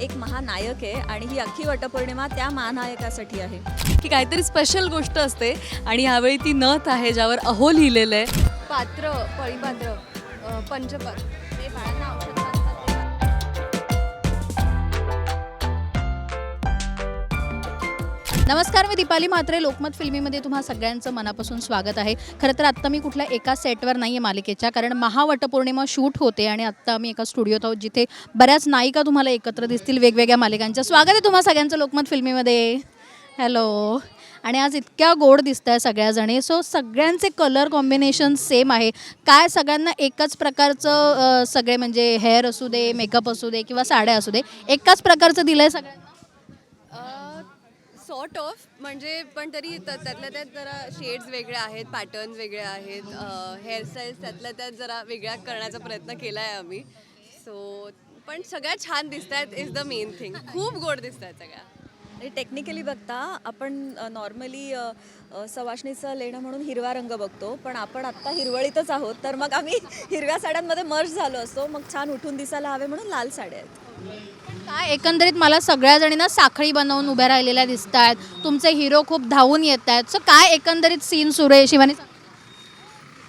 एक महानायक आहे आणि ही अख्खी वटपौर्णिमा त्या महानायकासाठी आहे. की काहीतरी स्पेशल गोष्ट असते आणि ह्यावेळी ती नथ आहे ज्यावर अहो लिहिलेलं आहे. पात्र पळीपात्र अ, नमस्कार मी दीपाली म्हात्रे. लोकमत फिल्मीमध्ये तुम्हा सगळ्यांचं मनापासून स्वागत आहे. खरं तर आत्ता मी कुठल्या एका सेटवर नाही आहे मालिकेच्या कारण महावटपौर्णिमा शूट होते आणि आत्ता आम्ही एका स्टुडिओत आहोत जिथे बऱ्याच नायिका तुम्हाला एकत्र दिसतील वेगवेगळ्या मालिकांच्या. स्वागत आहे तुम्हा सगळ्यांचं लोकमत फिल्मीमध्ये. हॅलो आणि आज इतक्या गोड दिसत आहे सगळ्याजणी. सो सगळ्यांचे कलर कॉम्बिनेशन सेम आहे. काय सगळ्यांना एकच प्रकारचं सगळे म्हणजे हेअर असू दे मेकअप असू दे किंवा साड्या असू दे एकाच प्रकारचं दिलं आहे सगळ्यांना? सॉर्ट ऑफ म्हणजे पण तरी त- त्यातल्या त्यात जरा शेड्स वेगळे आहेत पॅटर्न्स वेगळे आहेत हेअरस्टाईल्स त्यातल्या त्यात जरा वेगळ्या करण्याचा प्रयत्न केला आहे आम्ही. सो पण सगळ्या छान दिसत आहेत इज द मेन थिंग खूप गोड दिसत आहेत सगळ्या. आणि टेक्निकली बघता आपण नॉर्मली सवाशणीचं लेणं म्हणून हिरवा रंग बघतो पण आपण आत्ता हिरवळीतच आहोत तर मग आम्ही हिरव्या साड्यांमध्ये मर्ज झालो असतो मग छान उठून दिसायला हवे म्हणून लाल साड्या आहेत. काय? एकंदरीत मला सगळ्या जणींना साखळी बनवून उभ्या राहिलेल्या दिसत आहेत तुमचे हिरो खूप धावून येत आहेत सो काय एकंदरीत सीन सुरू आहे? शिवानी सांग.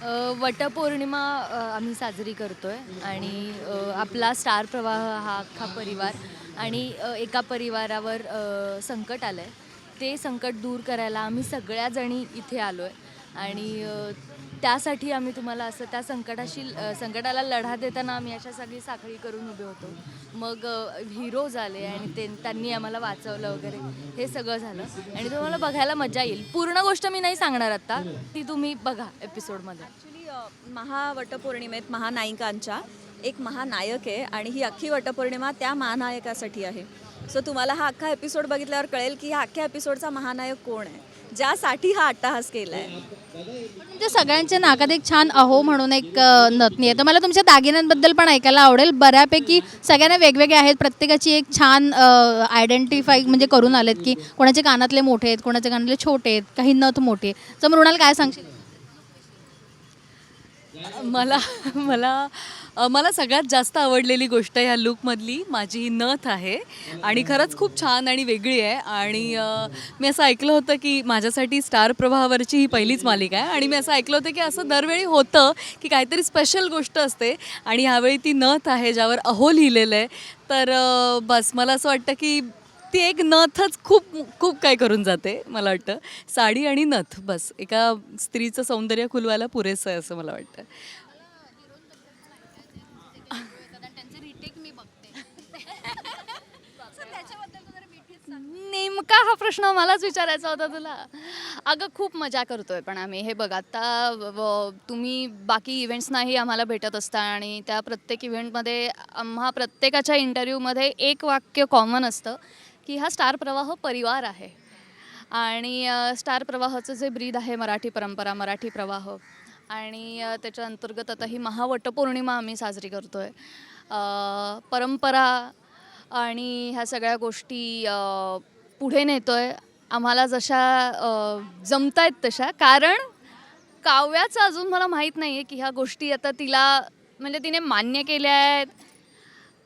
अ, वटपौर्णिमा अ, आम्ही साजरी करतो आहे आणि अ, आपला स्टार प्रवाह हा अख्खा परिवार आणि अ, एका परिवारावर अ, संकट आलं आहे ते संकट दूर करायला आम्ही सगळ्या जणी इथे आलो आहे आणि त्यासाठी आम्ही तुम्हाला असं त्या संकटाशी संकटाला लढा देताना आम्ही अशा सगळी साखळी करून उभे होतो. मग हिरोज आले आणि ते त्यांनी आम्हाला वाचवलं वगैरे हे सगळं झालं. आणि तुम्हाला बघायला मजा येईल. पूर्ण गोष्ट मी नाही सांगणार आत्ता. ती तुम्ही बघा एपिसोडमध्ये ॲक्च्युली महावटपौर्णिमेत महानायिकांच्या एक महानायक आहे आणि ही अख्खी वटपौर्णिमा त्या महानायकासाठी आहे. सो तुम्हाला हा अख्खा एपिसोड बघितल्यावर कळेल की ह्या अख्ख्या एपिसोडचा महानायक कोण आहे? ज्यासाठी हा अट्टाहास केला आहे तुमच्या सगळ्यांच्या नाकात एक छान अहो म्हणून एक अ, नथनी आहे. तर मला तुमच्या दागिन्यांबद्दल पण ऐकायला आवडेल. बऱ्यापैकी सगळ्यांना वेगवेगळे आहेत. प्रत्येकाची एक छान आयडेंटिफाय म्हणजे करून आलेत की कोणाचे कानातले मोठे आहेत कोणाचे कानातले छोटे आहेत काही नथ मोठे आहेत. तर मृणाल काय सांगशील? मला मला मला सगळ्यात जास्त आवडलेली गोष्ट ह्या लुकमधली माझी ही नथ आहे. आणि खरंच खूप छान आणि वेगळी आहे. आणि मी असं ऐकलं होतं की माझ्यासाठी स्टार प्रभावरची ही पहिलीच मालिका आहे. आणि मी असं ऐकलं होतं की असं दरवेळी होतं की काहीतरी स्पेशल गोष्ट असते. आणि ह्यावेळी ती नथ आहे ज्यावर अहो लिहिलेलं आहे. तर बस मला असं वाटतं की ती एक नथच खूप खूप काय करून जाते मला वाटतं. साडी आणि नथ बस. एका स्त्रीचं सौंदर्य खुलवायला पुरेसं आहे असं मला वाटतं. नेमका हा प्रश्न मलाच विचारायचा होता तुला. अगं खूप मजा करतोय पण आम्ही. हे बघ आता तुम्ही बाकी इव्हेंट्सनाही आम्हाला भेटत असता आणि त्या प्रत्येक इव्हेंटमध्ये आम्हा प्रत्येकाच्या इंटरव्ह्यूमध्ये एक वाक्य कॉमन असतं. की हा स्टार प्रवाह परिवार आहे. आणि स्टार प्रवाहाचं जे ब्रीद आहे मराठी परंपरा मराठी प्रवाह आणि त्याच्या अंतर्गत आता ही महावटपौर्णिमा आम्ही साजरी करतो आहे परंपरा आणि ह्या सगळ्या गोष्टी पुढे नेतो आहे आम्हाला जशा जमत आहेत तशा. कारण काव्याचं अजून मला माहीत नाही आहे की ह्या गोष्टी आता तिला म्हणजे तिने मान्य केल्या आहेत.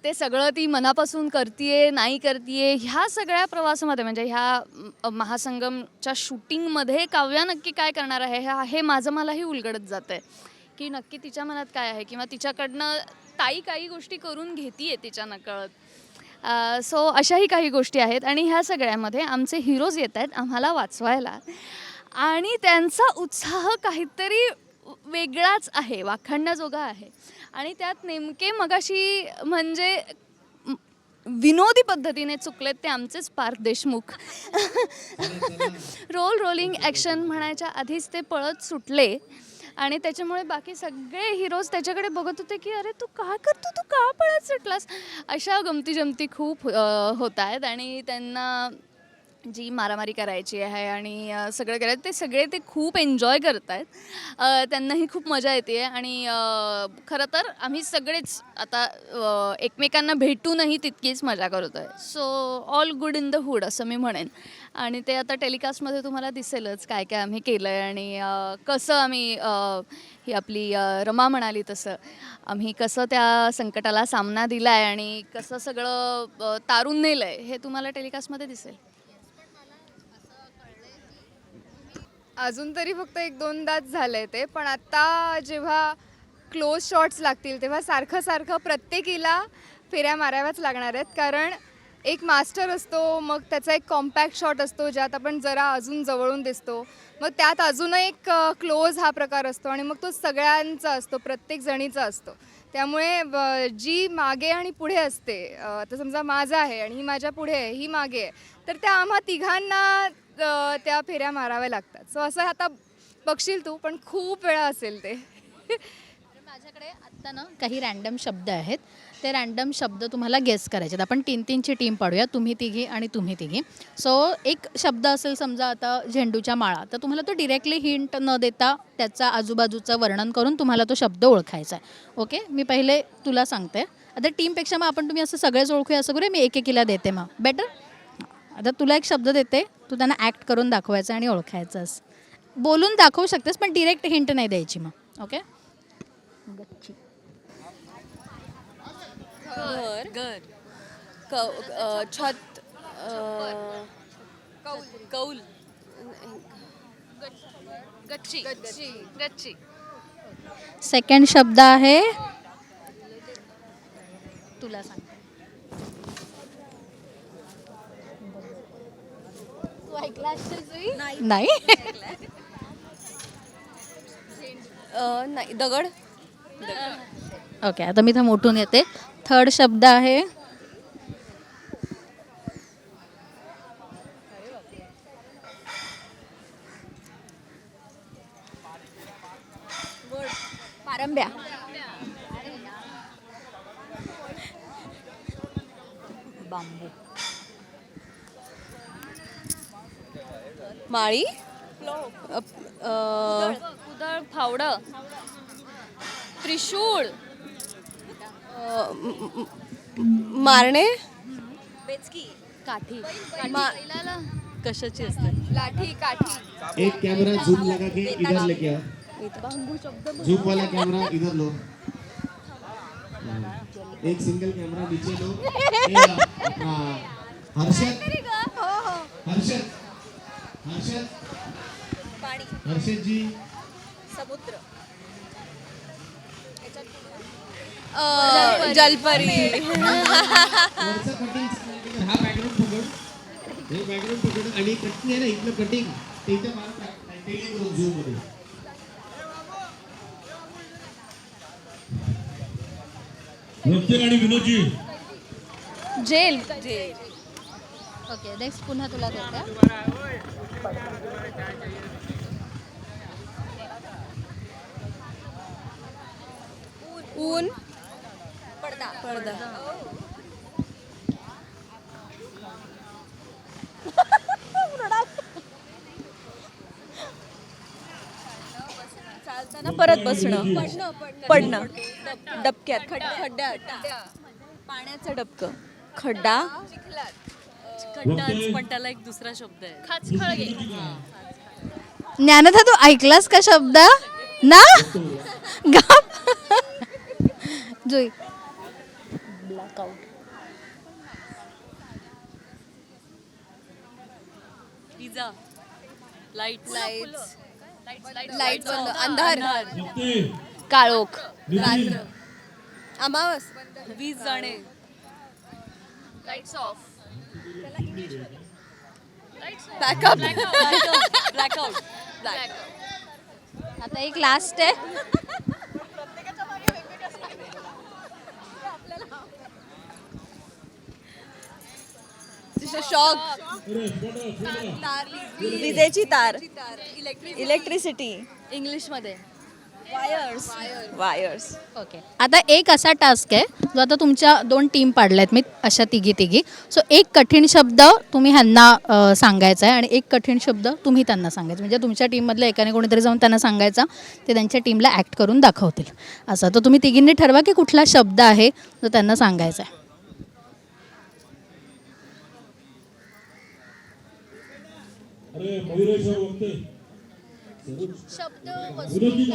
ते सगळं ती मनापासून करतीये नाही करतीये ह्या सगळ्या प्रवासामध्ये म्हणजे ह्या महासंगमच्या शूटिंगमध्ये काव्या नक्की काय करणार आहे ह्या हे माझं मलाही उलगडत जातं आहे की नक्की तिच्या मनात काय आहे किंवा तिच्याकडनं ताई काही गोष्टी करून घेतीये तिच्या नकळत. सो अशाही काही गोष्टी आहेत आणि ह्या सगळ्यामध्ये आमचे हिरोज येत आहेत आम्हाला वाचवायला. आणि त्यांचा उत्साह काहीतरी वेगळाच आहे वाखाणण्याजोगा आहे. आणि त्यात नेमके मगाशी म्हणजे विनोदी पद्धतीने चुकलेत ते आमचेच Parth Deshmukh. Roll rolling action म्हणायच्या आधीच ते पळत सुटले. आणि त्याच्यामुळे बाकी सगळे हिरोज त्याच्याकडे बघत होते की अरे तू का करतो? तू का पळत सुटलास? अशा गमती जमती खूप होत आहेत. आणि त्यांना जी मारामारी करायची आहे आणि अ, सगळं करायचं ते सगळे ते खूप एन्जॉय करत आहेत त्यांनाही खूप मजा येते आणि अ, खरं तर आम्ही सगळेच आता अ, एकमेकांना भेटूनही तितकीच मजा करतो आहे so all good in the hood असं मी म्हणेन. आणि ते आता टेलिकास्टमध्ये तुम्हाला दिसेलच काय काय आम्ही केलं आहे आणि अ, कसं आम्ही अ, ही आपली अ, रमा म्हणाली तसं आम्ही कसं त्या संकटाला सामना दिला आहे आणि कसं सगळं अ, तारून नेलं आहे हे तुम्हाला टेलिकास्टमध्ये दिसेल. अजून तरी फक्त एक दोनदाच झालंय ते पण आता जेव्हा क्लोज शॉट्स लागतील तेव्हा सारखं सारखं प्रत्येकीला फेऱ्या माराव्याच लागणार आहेत. कारण एक मास्टर असतो मग त्याचा एक कॉम्पॅक्ट शॉट असतो ज्यात आपण जरा अजून जवळून दिसतो. मग त्यात अजून एक क्लोज हा प्रकार असतो आणि मग तो सगळ्यांचा असतो प्रत्येक जणीचा असतो. त्यामुळे जी मागे आणि पुढे असते आता समजा माझा आहे आणि ही माझ्या पुढे आहे ही मागे आहे तर त्या आम्हा तिघांना त्या फेऱ्या माराव्या लागतात. सो असं आता बघशील तू पण खूप वेळा असेल ते. माझ्याकडे आत्ता ना काही रँडम शब्द आहेत. ते रँडम शब्द तुम्हाला गेस करायचे आहेत आपण तीन तीनची टीम पाडूया. तुम्ही तिघी आणि तुम्ही तिघी. सो एक शब्द असेल समजा आता झेंडूच्या माळा. तर तुम्हाला तो डिरेक्टली हिंट न देता त्याचा आजूबाजूचं वर्णन करून तुम्हाला तो शब्द ओळखायचा आहे. ओके मी पहिले तुला सांगते. आता टीमपेक्षा मग आपण तुम्ही असं सगळेच ओळखूया असं करूया. मी एकेकीला देते मग. बेटर आता तुला एक शब्द देते. तू त्यांना ॲक्ट करून दाखवायचं आणि ओळखायचंस. बोलून दाखवू शकतेस पण डिरेक्ट हिंट नाही द्यायची मग. ओके घर. घर. छत अ, कौल. गच्ची. गच्ची. गच्ची. सेकंड शब्द आहे. तुला सांगते ऐकला नाही. नाही? दगड. ओके आता मी इथं मोठून येते. थर्ड शब्द आहे. पारंब्या. बांबू. माळी? अ, अ, कुदळ फावडं. त्रिशूळ. अ, म- म- मारणे? बेचकी. काठी. मा- कशाची असते? लाठी काठी. एक कैमरा जूम लगा के इधर लेके आओ जूम वाला कैमरा इधर लो. हाँ, एक सिंगल कैमरा नीचे लो. ए, अपना हर्षद? हर्षद? हर्षद पाणी. हर्षद जी समुद्र. अ, जलपरी. वरचं कटिंग हा बॅकग्राऊंड हे बॅकग्राऊंड आणि कटिंग आहे ना इथलं कटिंग ते इथं झूममध्ये रफतेर आणि विनोदजी. जेल. ओके नेक्स्ट पुन्हा तुला ऊन. पडदा. पडदा. चालताना परत बसणं. पडणं डबक्यात खड्ड्यात. पाण्याचं डबकं. खड्डा. खड्डाच पण त्याला एक दुसरा शब्द आहे. खाचखळगे ज्ञानदा तू ऐकलास का शब्द? ना? गप. Jui. Pizza light light light बंद. अंधार. काळोख. नितीन अमावस. वीज जाणे. लाईट्स ऑफ बॅकअप ब्लॅकआउट आता एक लास्ट आहे. शॉक विजेची तार. इलेक्ट्रिसिटी इंग्लिशमध्ये वायर्स वायर्स ओके आता एक असा टास्क आहे जो आता तुमच्या दोन टीम पाडल्यात मी अशा तिघी तिघी. सो एक कठीण शब्द तुम्ही ह्यांना अ, सांगायचा आहे आणि एक कठीण शब्द तुम्ही त्यांना सांगायचा म्हणजे तुमच्या टीममधल्या एकाने कोणीतरी जाऊन त्यांना सांगायचा ते त्यांच्या टीमला ॲक्ट करून दाखवतील. असं. तर तुम्ही तिघींनी ठरवा की कुठला शब्द आहे जो त्यांना सांगायचा आहे. अरे मयुरेश वक्ते शब्द विनोदजी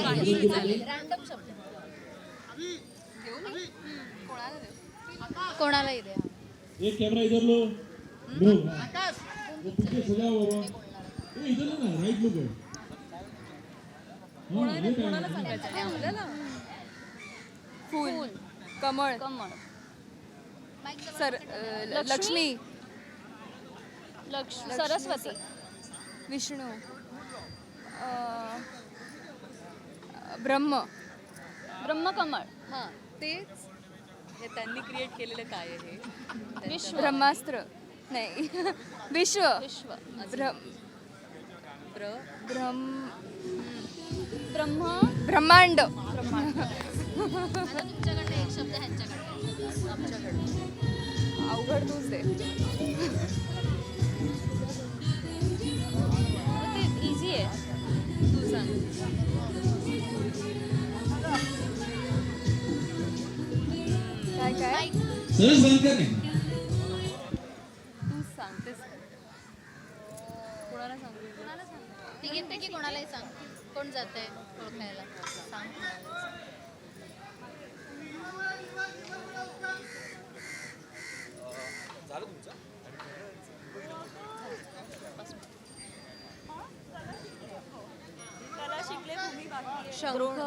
कोणालाही द्या. एक कैमरा इधर लो लो वो पीछे सजा हुआ बाबा ए इधर लो ना राइट लो हाँ ये क्या? है? फूल. कमळ. कमळ. सर लक्ष्मी? लक्ष सरस्वती. विष्णू. ब्रह्म. ब्रह्मकमळ. हां तेच. हे त्यांनी क्रिएट केलेलं काय आहे? विश्व. ब्रह्मास्त्र. नाही. विश्व. विश्व. ब्रह्म. ब्रह्म. ब्रह्म? ब्रह्मांड. अवघड तूच दे काय काय सरस बनकर नाही तू सांगतेस कोणाला सांगू? तिघींपैकी कोणालाही सांग कोण जात आहे ओळखायला सांग शंख.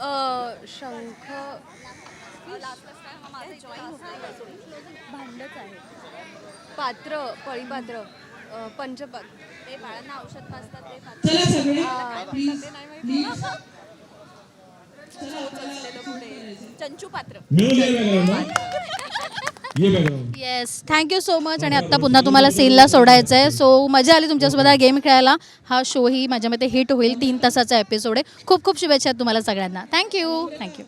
अ, शंख. भांडच आहे पात्र पळीपात्र अ, पंचपात्र. ते बाळांना औषध पाजतात ते चंचू पात्र येस थँक्यू सो मच आणि आत्ता पुन्हा तुम्हाला सेलला सोडायचं आहे सो मजा आली तुमच्यासोबत हा गेम खेळायला. हा शोही माझ्या मते हिट होईल तीन तासाचा एपिसोड आहे. खूप खूप शुभेच्छा आहेत तुम्हाला सगळ्यांना. Thank you thank you